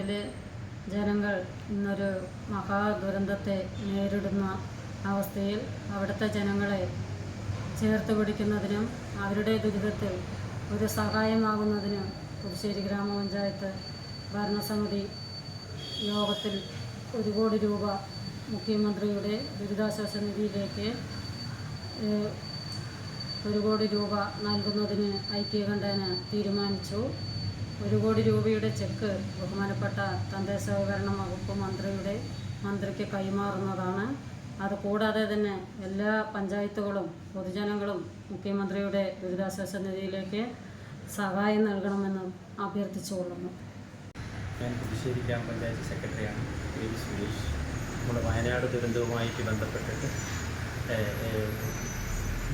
നാട്ടിലെ ജനങ്ങൾ ഇന്നൊരു മഹാദുരന്തത്തെ നേരിടുന്ന അവസ്ഥയിൽ അവിടുത്തെ ജനങ്ങളെ ചേർത്ത് പിടിക്കുന്നതിനും അവരുടെ ദുരിതത്തിൽ ഒരു സഹായമാകുന്നതിനും പുതുശ്ശേരി ഗ്രാമപഞ്ചായത്ത് ഭരണസമിതി യോഗത്തിൽ ഒരു കോടി രൂപ മുഖ്യമന്ത്രിയുടെ ദുരിതാശ്വാസ നിധിയിലേക്ക് ഒരു കോടി രൂപ നൽകുന്നതിന് ഐക്യകണ്ഠേന തീരുമാനിച്ചു. ഒരു കോടി രൂപയുടെ ചെക്ക് ബഹുമാനപ്പെട്ട തദ്ദേശ സഹകരണ വകുപ്പ് മന്ത്രിയുടെ മന്ത്രിക്ക് കൈമാറുന്നതാണ്. അത് കൂടാതെ തന്നെ എല്ലാ പഞ്ചായത്തുകളും പൊതുജനങ്ങളും മുഖ്യമന്ത്രിയുടെ ദുരിതാശ്വാസ നിധിയിലേക്ക് സഹായം നൽകണമെന്ന് അഭ്യർത്ഥിച്ചുകൊള്ളുന്നു. ഞാൻ പുതുശ്ശേരി ഗ്രാമപഞ്ചായത്ത് സെക്രട്ടറിയാണ്. K V Suresh. നമ്മുടെ വയനാട് ദുരന്തവുമായിട്ട് ബന്ധപ്പെട്ടിട്ട്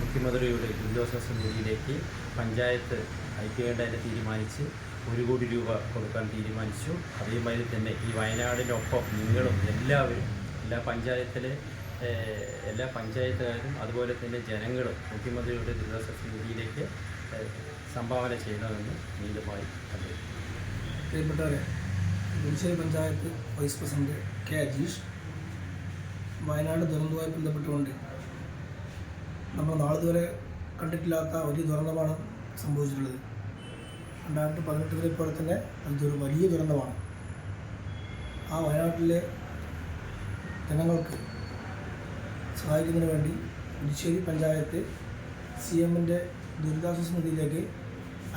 മുഖ്യമന്ത്രിയുടെ ദുരിതാശ്വാസ നിധിയിലേക്ക് പഞ്ചായത്ത് അയക്കേണ്ടതിന് തീരുമാനിച്ച് ഒരു കോടി രൂപ കൊടുക്കാൻ തീരുമാനിച്ചു. അതേമാതിരി തന്നെ ഈ വയനാടിനൊപ്പം നിങ്ങളും എല്ലാവരും എല്ലാ പഞ്ചായത്തിലെ എല്ലാ പഞ്ചായത്തുകാരും അതുപോലെ തന്നെ ജനങ്ങളും മുഖ്യമന്ത്രിയുടെ ദുരിതാശ്വാസ നിധിയിലേക്ക് സംഭാവന ചെയ്യണമെന്ന് വീണ്ടുമായി അഭ്യർത്ഥിക്കുന്നു. പ്രിയപ്പെട്ടവരെ panchayat vice president K Ajeesh Wayanad ദുരന്തവുമായി ബന്ധപ്പെട്ടുകൊണ്ട് നമ്മൾ നാളിതുവരെ കണ്ടിട്ടില്ലാത്ത വലിയ ദുരന്തമാണ് സംഭവിച്ചിട്ടുള്ളത്. രണ്ടായിരത്തി പതിനെട്ടിലെ തന്നെ അതൊരു വലിയ ദുരന്തമാണ്. ആ വയനാട്ടിലെ ജനങ്ങൾക്ക് സഹായിക്കുന്നതിന് വേണ്ടി പുതുശ്ശേരി പഞ്ചായത്ത് സി എമ്മിന്റെ ദുരിതാശ്വാസ നിധിയിലേക്ക്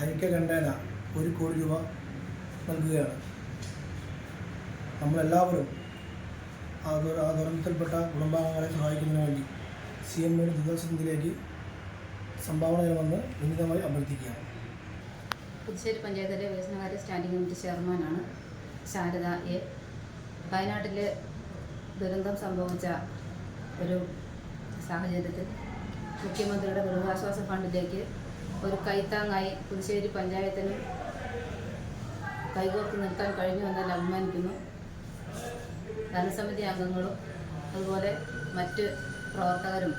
ഐക്യകണ്ഠേന ഒരു കോടി രൂപ നൽകുകയാണ്. നമ്മളെല്ലാവരും ആ ആ ദുരന്തത്തിൽപ്പെട്ട കുടുംബാംഗങ്ങളെ സഹായിക്കുന്നതിന് വേണ്ടി സി എമ്മിന്റെ ദുരിതാശ്വാസ നിധിയിലേക്ക് സംഭാവന ചെയ്യണമെന്ന് വിനിതമായി അഭ്യർത്ഥിക്കുകയാണ്. പുതുശ്ശേരി പഞ്ചായത്തിലെ വികസനകാര്യ സ്റ്റാൻഡിംഗ് കമ്മിറ്റി ചെയർമാനാണ് ശാരദ എ. വയനാട്ടിൽ ദുരന്തം സംഭവിച്ച ഒരു സാഹചര്യത്തിൽ മുഖ്യമന്ത്രിയുടെ ദുരിതാശ്വാസ ഫണ്ടിലേക്ക് ഒരു കൈത്താങ്ങായി പുതുശ്ശേരി പഞ്ചായത്തിനും കൈകോർത്ത് നിൽക്കാൻ കഴിഞ്ഞു എന്നാൽ അഭിമാനിക്കുന്നു. ധനസമിതി അംഗങ്ങളും അതുപോലെ മറ്റ് പ്രവർത്തകരും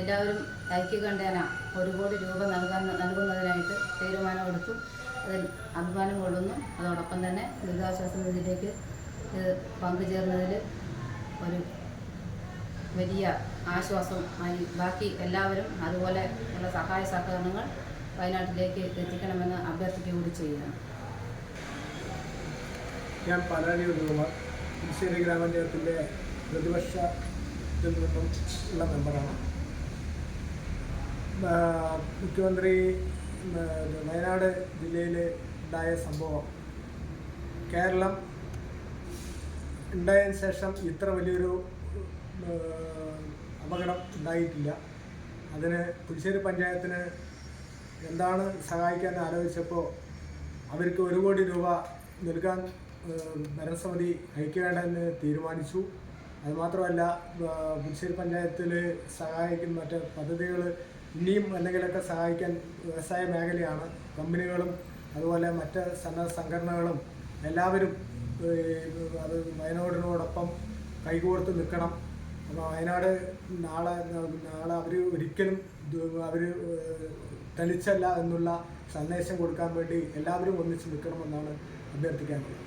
എല്ലാവരും ഐക്യകണ്ഠേന ഒരു കോടി രൂപ നൽകാൻ നൽകുന്നതിനായിട്ട് തീരുമാനമെടുത്തു. അതിൽ അഭിമാനം കൊള്ളുന്നു. അതോടൊപ്പം തന്നെ ദുരിതാശ്വാസ നിധിയിലേക്ക് പങ്കുചേർന്നതിൽ ഒരു വലിയ ആശ്വാസം ആയി. ബാക്കി എല്ലാവരും അതുപോലെ ഉള്ള സഹായ സഹകരണങ്ങൾ വയനാട്ടിലേക്ക് എത്തിക്കണമെന്ന് അഭ്യർത്ഥിക്കുക കൂടി ചെയ്യുന്നു. ഞാൻ പാലാരി ഗ്രാമപഞ്ചായത്തിന്റെ പ്രതിപക്ഷത്തിൽ നിന്നും ഉള്ള മെമ്പറാണ്. മുഖ്യമന്ത്രി വയനാട് ജില്ലയിൽ ഉണ്ടായ സംഭവം. കേരളം ഉണ്ടായതിനു ശേഷം ഇത്ര വലിയൊരു അപകടം ഉണ്ടായിട്ടില്ല. അതിന് പുതുശ്ശേരി പഞ്ചായത്തിന് എന്താണ് സഹായിക്കാൻ ആലോചിച്ചപ്പോൾ അവർക്ക് ഒരു കോടി രൂപ നൽകാൻ ഭരണസമിതി ഐക്യകണ്ഠന് തീരുമാനിച്ചു. അതുമാത്രമല്ല പുലിശ്ശേരി പഞ്ചായത്തിൽ സഹായിക്കുന്ന മറ്റ് പദ്ധതികൾ ഇനിയും എന്തെങ്കിലുമൊക്കെ സഹായിക്കാൻ വ്യവസായ മേഖലയാണ്. കമ്പനികളും അതുപോലെ മറ്റ് സന്നദ്ധ സംഘടനകളും എല്ലാവരും അത് വയനാടിനോടൊപ്പം കൈകോർത്ത് നിൽക്കണം. അപ്പോൾ വയനാട് നാളെ നാളെ അവർ ഒരിക്കലും അവർ തനിച്ചല്ല എന്നുള്ള സന്ദേശം കൊടുക്കാൻ വേണ്ടി എല്ലാവരും ഒന്നിച്ച് നിൽക്കണമെന്നാണ് അഭ്യർത്ഥിക്കാനുള്ളത്.